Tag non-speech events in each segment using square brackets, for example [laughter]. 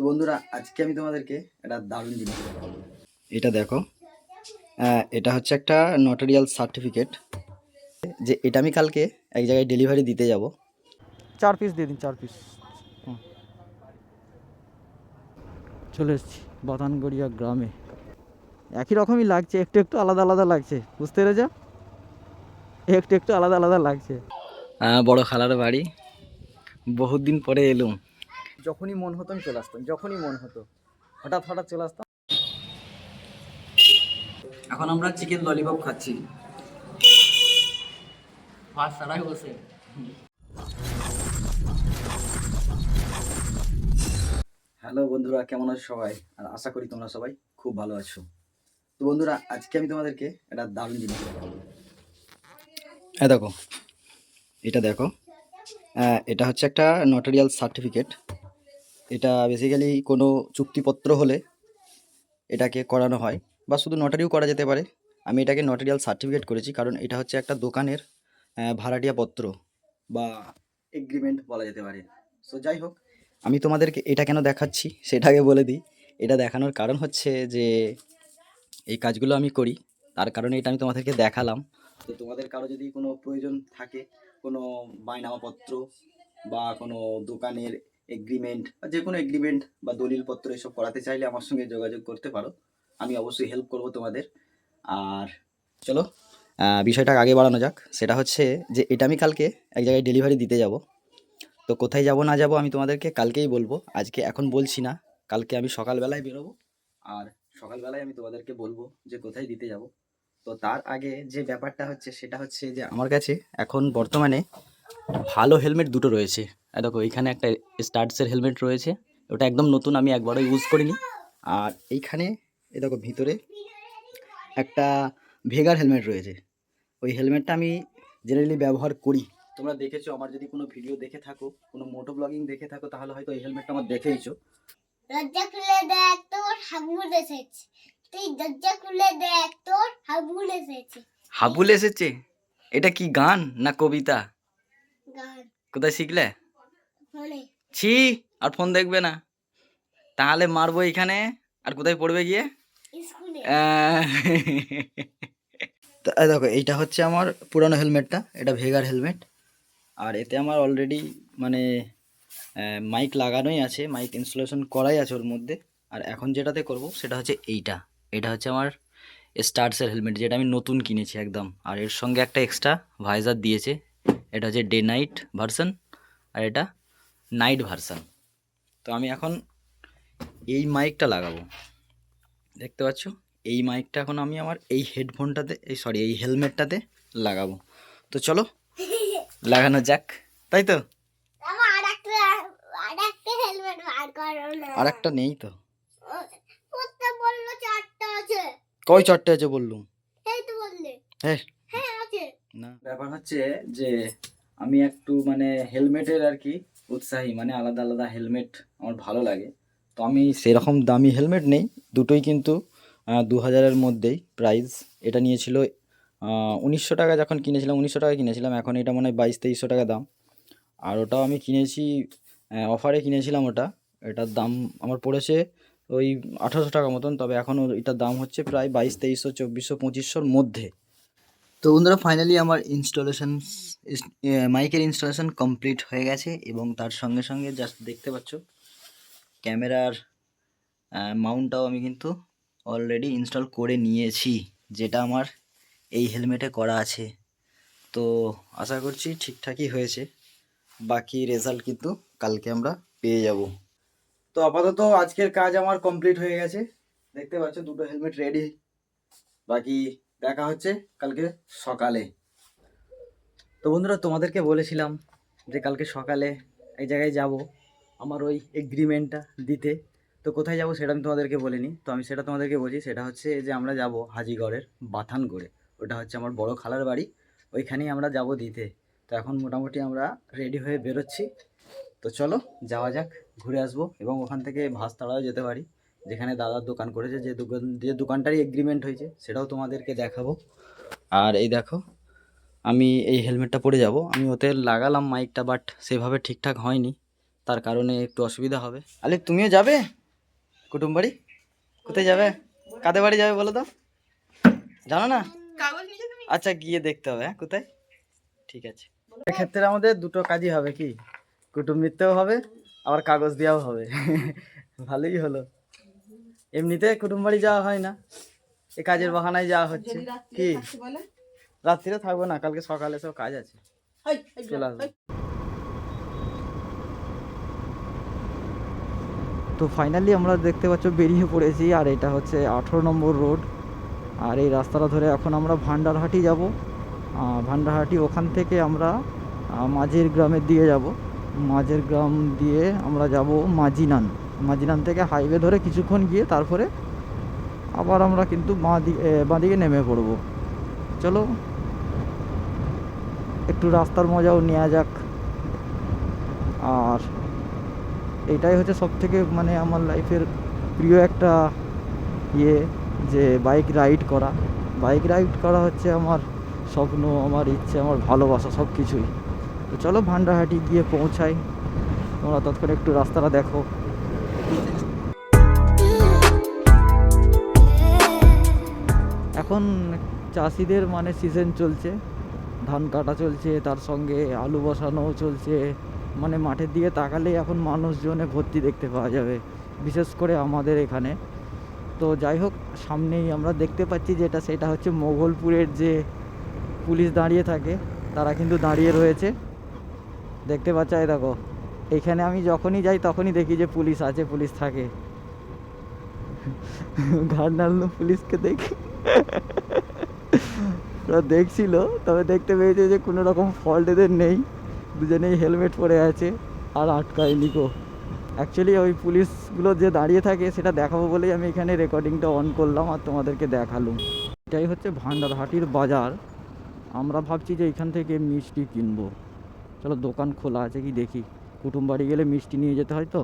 তো বন্ধুরা আজকে আমি তোমাদেরকে একটা দারুণ জিনিস এটা দেখো এটা হচ্ছে একটা নটারিয়াল সার্টিফিকেট যে এটা আমি কালকে এক জায়গায় ডেলিভারি দিতে যাব। চার পিস দিয়ে দিন চার পিস চলে এসেছি বাতানগড়িয়া গ্রামে। একই রকমই লাগছে একটু একটু আলাদা আলাদা লাগছে বুঝতে পেরেছ? একটু একটু আলাদা আলাদা লাগছে। বড় খালার বাড়ি। বহুত দিন পরে এলুম। যখনই মন হতো আমি চলে আসতাম যখনই মন হতো। হঠাৎ হঠাৎ চলে আসতাম। এখন আমরা চিকেন ললিপপ খাচ্ছি। ফার্স্ট সারাই বসে হ্যালো বন্ধুরা কেমন আছো সবাই? আর আশা করি তোমরা সবাই খুব ভালো আছো। তো বন্ধুরা আজকে আমি তোমাদেরকে একটা দারুণ জিনিস দেখাবো। হ্যাঁ দেখো। এটা দেখো। এটা হচ্ছে একটা নটারিয়াল সার্টিফিকেট এটা বেসিক্যালি কোনো চুক্তিপত্র হলে এটাকে করানো হয় বা শুধু নটারিও করা যেতে পারে। আমি এটাকে নটারিয়াল সার্টিফিকেট করেছি কারণ এটা হচ্ছে একটা দোকানের ভাড়াটিয়া পত্র বা এগ্রিমেন্ট বলা যেতে পারে। সো যাই হোক, আমি তোমাদেরকে এটা কেন দেখাচ্ছি সেটাকে বলে দিই। এটা দেখানোর কারণ হচ্ছে যে এই কাজগুলো আমি করি, তার কারণে এটা আমি তোমাদেরকে দেখালাম। তো তোমাদের কারও যদি কোনো প্রয়োজন থাকে, কোনো বাইনামাপত্র বা কোনো দোকানের এগ্রিমেন্ট বা যে কোনো এগ্রিমেন্ট বা দলিলপত্র এসব করাতে চাইলে আমার সঙ্গে যোগাযোগ করতে পারো। আমি অবশ্যই হেল্প করব তোমাদের। আর চলো বিষয়টা আগে বাড়ানো যাক। সেটা হচ্ছে যে, এটা আমি কালকে এক জায়গায় ডেলিভারি দিতে যাব। তো কোথায় যাব, না যাব আমি তোমাদেরকে কালকেই বলব। আজকে এখন বলছি না। কালকে আমি সকালবেলায় বেরোবো। আর সকালবেলায় আমি তোমাদেরকে বলব যে, কোথায় দিতে যাব। তো তার আগে যে ব্যাপারটা হচ্ছে, সেটা হচ্ছে যে, আমার কাছে এখন বর্তমানে ভালো হেলমেট দুটো রয়েছে। দেখো এইখানে একটা স্টার্টসের হেলমেট রয়েছে। ওটা একদম নতুন আমি একবারও ইউজ করিনি। আর এইখানে এ দেখো ভিতরে একটা ভেগার হেলমেট রয়েছে। ওই হেলমেটটা আমি জেনারেলি ব্যবহার করি। তোমরা দেখেছ আমার যদি কোনো ভিডিও দেখে থাকো কোনো মোটো ব্লগিং দেখে থাকো তাহলে হয়তো এই হেলমেটটা আমার দেখেইছো। দরজা খুলে দেখ তোর হাবুল এসেছে। তুই দরজা খুলে দেখ তোর হাবুল এসেছে। হাবুল এসেছে? এটা কি গান না কবিতা? গান। কোথায় শিখলে? ছি আর ফোন দেখবে না। তাহলে মারবো এখানে আর কোথায় পড়বে গিয়ে? [laughs] দেখো এইটা হচ্ছে আমার পুরানো হেলমেটটা এটা ভেগার হেলমেট। আর এতে আমার অলরেডি মানে মাইক লাগানোই আছে মাইক ইনস্টলেশন করাই আছে ওর মধ্যে। আর এখন যেটাতে করব সেটা হচ্ছে এইটা। এটা হচ্ছে আমার স্টার্টসের হেলমেট যেটা আমি নতুন কিনেছি একদম। আর এর সঙ্গে একটা এক্সট্রা ভাইজার দিয়েছে। এটা হচ্ছে ডে নাইট ভার্সন আর এটা নাইট ভার্সন। তো আমি এখন এই মাইকটা লাগাবো। দেখতে পাচ্ছ? এই মাইকটা এখন আমি আমার এই হেডফোনটাতে এই সরি এই হেলমেটটাতে লাগাবো। তো চলো লাগানো যাক। তাই তো? আমার আর একটা নেই তো। বলল চারটা আছে? কয় চারটে আছে বললুম এই তো বললে। হ্যাঁ হ্যাঁ না। ব্যাপার হচ্ছে যে আমি একটু মানে হেলমেটের আর কি উৎসাহী মানে আলাদা আলাদা হেলমেট আমার ভালো লাগে। তো আমি সেরকম দামি হেলমেট নেই, দুটোই কিন্তু দু হাজারের মধ্যেই প্রাইস এটা নিয়েছিল উনিশশো টাকা যখন কিনেছিলাম, উনিশশো টাকা কিনেছিলাম, এখন এটা মনে হয় বাইশ তেইশশো টাকা দাম। আর ওটাও আমি কিনেছি অফারে কিনেছিলাম ওটা। এটার দাম আমার পড়েছে ওই আঠারোশো টাকা মতন, তবে এখন এটার দাম হচ্ছে প্রায় বাইশ তেইশশো, চব্বিশশো, পঁচিশশোর মধ্যে। তো বন্ধুরা ফাইনালি আমার ইনস্টলেশন মাইকের ইনস্টলেশন কমপ্লিট হয়ে গেছে এবং তার সঙ্গে সঙ্গে জাস্ট দেখতে পাচ্ছ, ক্যামেরার মাউন্টটাও আমি কিন্তু অলরেডি ইনস্টল করে নিয়েছি, যেটা আমার এই হেলমেটে করা আছে। তো আশা করছি ঠিকঠাকই হয়েছে, বাকি রেজাল্ট কিন্তু কালকে আমরা পেয়ে যাব। তো আপাতত আজকের কাজ আমার কমপ্লিট হয়ে গেছে, দেখতে পাচ্ছ দুটো হেলমেট রেডি বাকি দেখা হচ্ছে কালকে সকালে। তো বন্ধুরা, তোমাদেরকে বলেছিলাম যে কালকে সকালে এক জায়গায় যাব আমার ওই এগ্রিমেন্টটা দিতে। তো কোথায় যাব সেটা আমি তোমাদেরকে বলিনি। তো আমি সেটা তোমাদেরকে বলছি, সেটা হচ্ছে যে আমরা যাব হাজিগড়ের বাথানগড়ে। ওটা হচ্ছে আমার বড় খালার বাড়ি, ওইখানেই আমরা যাব দিতে। তো এখন মোটামুটি আমরা রেডি হয়ে বেরোচ্ছি। তো চলো, যাওয়া যাক, ঘুরে আসব এবং ওখান থেকে ভাসতাড়াও যেতে পারি। যেখানে দাদার দোকান করেছে যে দোকান যে দোকানটারই এগ্রিমেন্ট হয়েছে সেটাও তোমাদেরকে দেখাবো। আর এই দেখো আমি এই হেলমেটটা পরে যাব। আমি ওতে লাগালাম মাইকটা বাট সেভাবে ঠিকঠাক হয়নি। তার কারণে একটু অসুবিধা হবে। আলে তুমিও যাবে? কুটুম বাড়ি? কোথায় যাবে? কাদের বাড়ি যাবে বলো তো? জানো না? আচ্ছা গিয়ে দেখতে হবে হ্যাঁ কোথায়? ঠিক আছে। এক্ষেত্রে আমাদের দুটো কাজই হবে কি? কুটুম মিথ্যেও হবে আবার কাগজ দেওয়াও হবে। [laughs] ভালোই হলো। এমনিতে কুটুম বাড়ি যাওয়া হয় না। এই কাজের বাহানায় যাওয়া হচ্ছে। কি? রাত্রিরে থাকব না কালকে সকালে সব কাজ আছে। চলে আসব। তো ফাইনালি আমরা দেখতে পাচ্ছ বেরিয়ে পড়েছি আর এটা হচ্ছে আঠেরো নম্বর রোড আর এই রাস্তাটা ধরে এখন আমরা ভান্ডারহাটি যাব। ভান্ডারহাটি ওখান থেকে আমরা মাঝের গ্রামের দিকে যাব। মাঝের গ্রাম দিয়ে আমরা যাব মাঝিনান। মাঝিনান থেকে হাইওয়ে ধরে কিছুক্ষণ গিয়ে তারপরে আবার আমরা কিন্তু বাঁ দিকে বাঁদিকে নেমে পড়ব। চলো, একটু রাস্তার মজাও নেওয়া যাক। আর এটাই হচ্ছে সব থেকে মানে আমার লাইফের প্রিয় একটা ইয়ে যে বাইক রাইড করা। বাইক রাইড করা হচ্ছে আমার স্বপ্ন, আমার ইচ্ছে, আমার ভালোবাসা সব কিছুই তো চলো ভান্ডারহাটি গিয়ে পৌঁছাই। তোমরা তৎক্ষণে একটু রাস্তাটা দেখো। এখন চাষিদের মানে সিজন চলছে। ধান কাটা চলছে, তার সঙ্গে আলু বসানোও চলছে। মানে মাঠের দিকে তাকালেই এখন মানুষজনে ভর্তি দেখতে পাওয়া যাবে, বিশেষ করে আমাদের এখানে। তো যাই হোক, সামনেই আমরা দেখতে পাচ্ছি যেটা, সেটা হচ্ছে মোগলপুরের যে পুলিশ দাঁড়িয়ে থাকে, তারা কিন্তু দাঁড়িয়ে রয়েছে। দেখতে পাচ্ছ দেখো, এখানে আমি যখনই যাই তখনই দেখি যে পুলিশ আছে, পুলিশ থাকে। ঘাড় নাড়লো পুলিশকে দেখি। ওরা দেখছিল, তবে দেখতে পেয়েছে যে কোনো রকম ফল্ট এদের নেই। দুজনেই হেলমেট পরে আছে আর আটকায়নি কো অ্যাকচুয়ালি ওই পুলিশগুলো যে দাঁড়িয়ে থাকে সেটা দেখাবো বলেই আমি এখানে রেকর্ডিংটা অন করলাম আর তোমাদেরকে দেখালুম। এটাই হচ্ছে ভান্ডারহাটির বাজার। আমরা ভাবছি যে এখান থেকে মিষ্টি কিনবো। চলো দোকান খোলা আছে কি দেখি। কুটুম বাড়ি গেলে মিষ্টি নিয়ে যেতে হয় তো?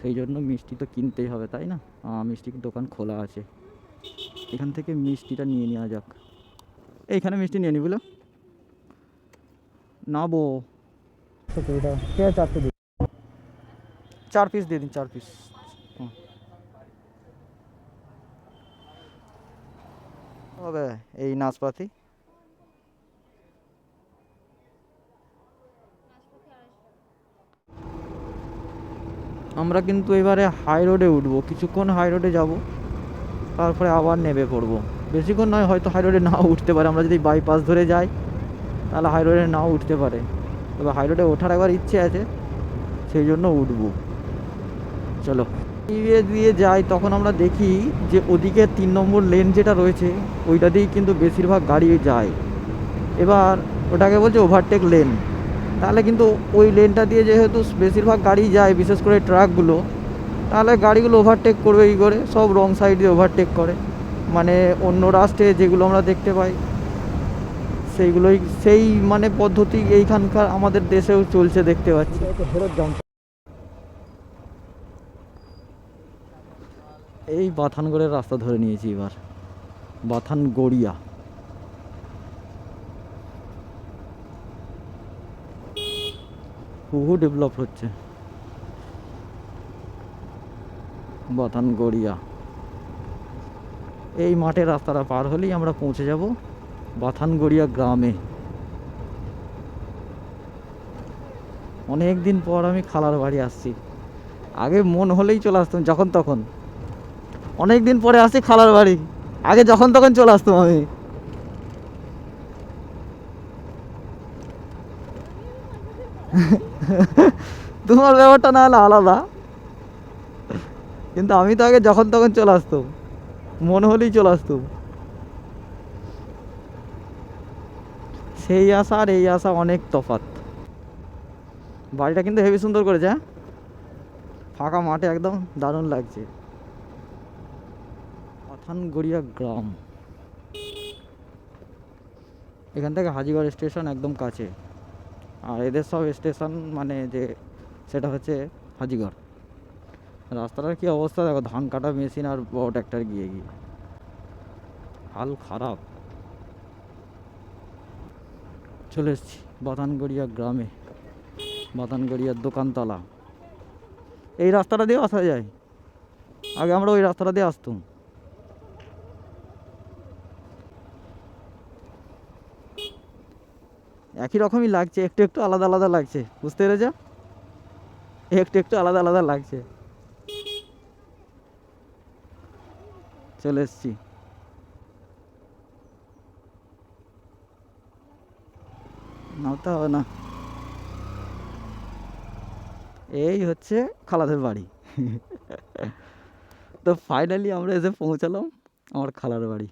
সেই জন্য মিষ্টি তো কিনতেই হবে, তাই না? মিষ্টির দোকান খোলা আছে। এখান থেকে মিষ্টিটা নিয়ে নেওয়া যাক। এইখানে মিষ্টি নিয়ে নাবো। দিন চার পিস দিয়ে দিন, চার পিস হবে, এই নাশপাতি। আমরা কিন্তু এবারে হাই রোডে উঠবো। কিছুক্ষণ হাই রোডে যাব। তারপরে আবার নেমে পড়ব। বেশিক্ষণ নয়, হয়তো হাই রোডে নাও উঠতে পারে। আমরা যদি বাইপাস ধরে যাই, তাহলে হাই রোডে নাও উঠতে পারে। তবে হাই রোডে ওঠার একবার ইচ্ছে আছে, সেই জন্য উঠবো। চলো। দিয়ে দিয়ে যাই, তখন আমরা দেখি যে ওদিকে তিন নম্বর লেন যেটা রয়েছে, ওইটা দিয়েই কিন্তু বেশিরভাগ গাড়ি যায়। এবার ওটাকে বলছে ওভারটেক লেন তাহলে কিন্তু ওই লেনটা দিয়ে যেহেতু বেশিরভাগ গাড়ি যায়, বিশেষ করে ট্রাকগুলো তাহলে গাড়িগুলো ওভারটেক করবে কী করে? সব রং সাইড ওভারটেক করে। মানে অন্য রাষ্ট্রে যেগুলো আমরা দেখতে পাই, সেইগুলোই, সেই মানে পদ্ধতি এইখানকার আমাদের দেশেও চলছে দেখতে পাচ্ছি। এই বাথানগড়ের রাস্তা ধরে নিয়েছি এবার। বাথান গড়িয়া বহু ডেভেলপ হচ্ছে। বাথান গড়িয়া। এই মাঠের রাস্তাটা পার হলেই আমরা পৌঁছে যাব বাথানগড়িয়া গ্রামে। অনেক দিন পর আমি খালার বাড়ি আসছি। আগে মন হলেই চলে আসতাম, যখন তখন। অনেক দিন পরে আসি খালার বাড়ি। আগে যখন তখন চলে আসতাম আমি। [laughs] তোমার ব্যাপারটা না হলে আলাদা। কিন্তু আমি তো আগে যখন তখন চলে আসতাম। মন হলেই চলে আসতাম। সেই আশা আর এই আশা অনেক তফাৎ। বাড়িটা কিন্তু হেভি সুন্দর করেছে হ্যাঁ? ফাঁকা মাঠে একদম দারুণ লাগছে। পাথানগড়িয়া গ্রাম। এখান থেকে হাজিগড় স্টেশন একদম কাছে। আর এদের সব স্টেশন মানে যে, সেটা হচ্ছে হাজিগড়। রাস্তাটার কি অবস্থা? দেখো, ধান কাটা মেশিন আর বড় ট্র্যাক্টর গিয়ে গিয়ে। হাল খারাপ। চলে এসেছি বাতানগড়িয়া গ্রামে, বাতানগড়িয়ার দোকানতলা। এই রাস্তাটা দিয়ে আসা যায়। আগে আমরা ওই রাস্তাটা দিয়ে আসতাম। একই রকমই লাগছে, একটু একটু আলাদা আলাদা লাগছে। বুঝতে পেরেছ? একটু একটু আলাদা আলাদা লাগছে। চলে এসছি। নামতে হবে না। এই হচ্ছে খালাদের বাড়ি। [laughs] তো ফাইনালি আমরা এসে পৌঁছালাম আমার খালার বাড়ি।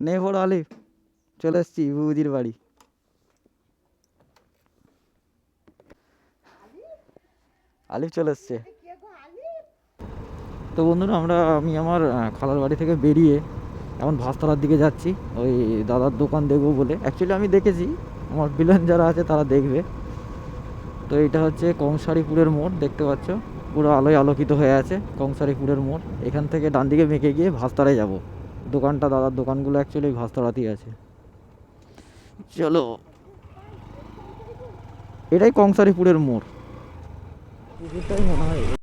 নে বড় আলিফ, চলে এসছি বুবুজির বাড়ি। আলিফ চলে এসছে। তো বন্ধুরা, আমরা, আমি আমার খালার বাড়ি থেকে বেরিয়ে এখন ভাস্তলার দিকে যাচ্ছি। ওই দাদার দোকান দেখব বলে। অ্যাকচুয়ালি আমি দেখেছি। আমার বিলেন যারা আছে, তারা দেখবে। তো এটা হচ্ছে কংসারীপুরের মোড়, দেখতে পাচ্ছ? পুরো আলোয় আলোকিত হয়ে আছে কংসারীপুরের মোড়। এখান থেকে ডান দিকে মেকে গিয়ে ভাস্তারায় যাব। দোকানটা, দাদার দোকানগুলো অ্যাকচুয়ালি ভাস্তারাতেই আছে। চলো। এটাই কংসারীপুরের মোড়। মনে হয়।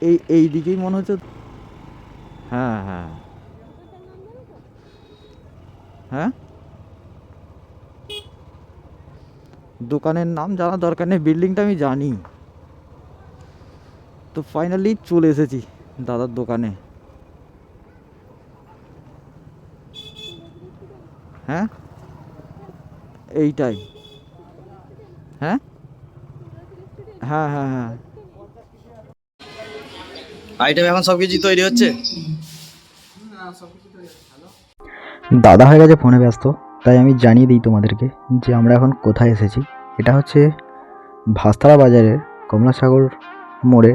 এই এই দিকেই মনে হচ্ছে হ্যাঁ হ্যাঁ। হ্যাঁ? দোকানের নাম জানা দরকার নেই, বিল্ডিংটা আমি জানি। তো ফাইনালি চলে এসেছি দাদার দোকানে। হ্যাঁ? এইটাই। হ্যাঁ? হ্যাঁ হ্যাঁ হ্যাঁ। আইটেম এখন সব কিছু তৈরি হচ্ছে দাদা হয়ে গেছে ফোনে ব্যস্ত তাই আমি জানিয়ে দিই তোমাদেরকে যে আমরা এখন কোথায় এসেছি। এটা হচ্ছে ভাস্তারা বাজারের কমলাসাগর মোড়ে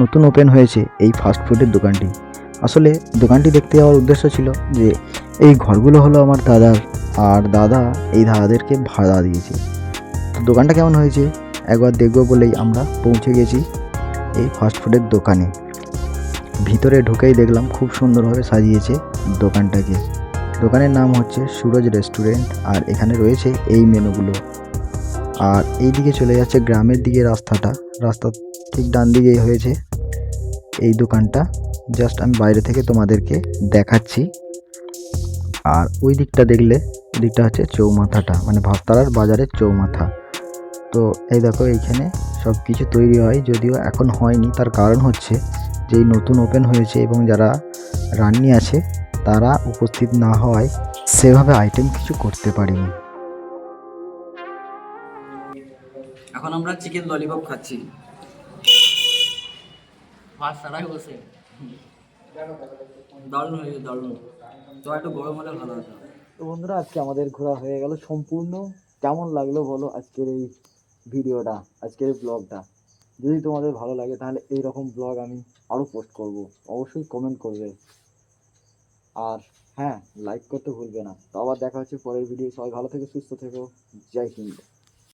নতুন ওপেন হয়েছে এই ফাস্ট ফুডের দোকানটি। আসলে দোকানটি দেখতে যাওয়ার উদ্দেশ্য ছিল যে এই ঘরগুলো হলো আমার দাদার আর দাদা এই দাদাদেরকে ভাড়া দিয়েছে। তো দোকানটা কেমন হয়েছে? একবার দেখব বলেই আমরা পৌঁছে গেছি। এই ফাস্ট ফুডের দোকানে। ভিতরে ঢুকেই দেখলাম খুব সুন্দরভাবে সাজিয়েছে দোকানটাকে। দোকানের নাম হচ্ছে সুরজ রেস্টুরেন্ট আর এখানে রয়েছে এই মেনুগুলো। আর এই দিকে চলে যাচ্ছে গ্রামের দিকে রাস্তাটা। রাস্তা ঠিক ডান দিকেই হয়েছে এই দোকানটা। জাস্ট আমি বাইরে থেকে তোমাদেরকে দেখাচ্ছি। আর ওই দিকটা দেখলে দিকটা হচ্ছে চৌমাথাটা মানে ভাস্তারার বাজারের চৌমাথা। তো এই দেখো এইখানে সব কিছু তৈরি হয় যদিও এখন হয়নি। তার কারণ হচ্ছে যে এই নতুন ওপেন হয়েছে এবং যারা রান্নি আছে তারা উপস্থিত না হওয়ায় সেভাবে আইটেম কিছু করতে পারিনি। এখন আমরা চিকেন ললিপপ খাচ্ছি। বসে দারুণ হয়েছে দারুণ। তো একটু গরম হলে ভালো হতো। তো বন্ধুরা আজকে আমাদের ঘোরা হয়ে গেল সম্পূর্ণ। কেমন লাগল বলো আজকের এই ভিডিওটা, আজকের ব্লগটা যদি তোমাদের ভালো লাগে, তাহলে এই রকম ব্লগ আমি আরও পোস্ট করব। অবশ্যই কমেন্ট করবে। আর হ্যাঁ লাইক করতে ভুলবে না। তো আবার দেখা হচ্ছে পরের ভিডিও সবাই ভালো থেকে, সুস্থ থেকো। জয় হিন্দ।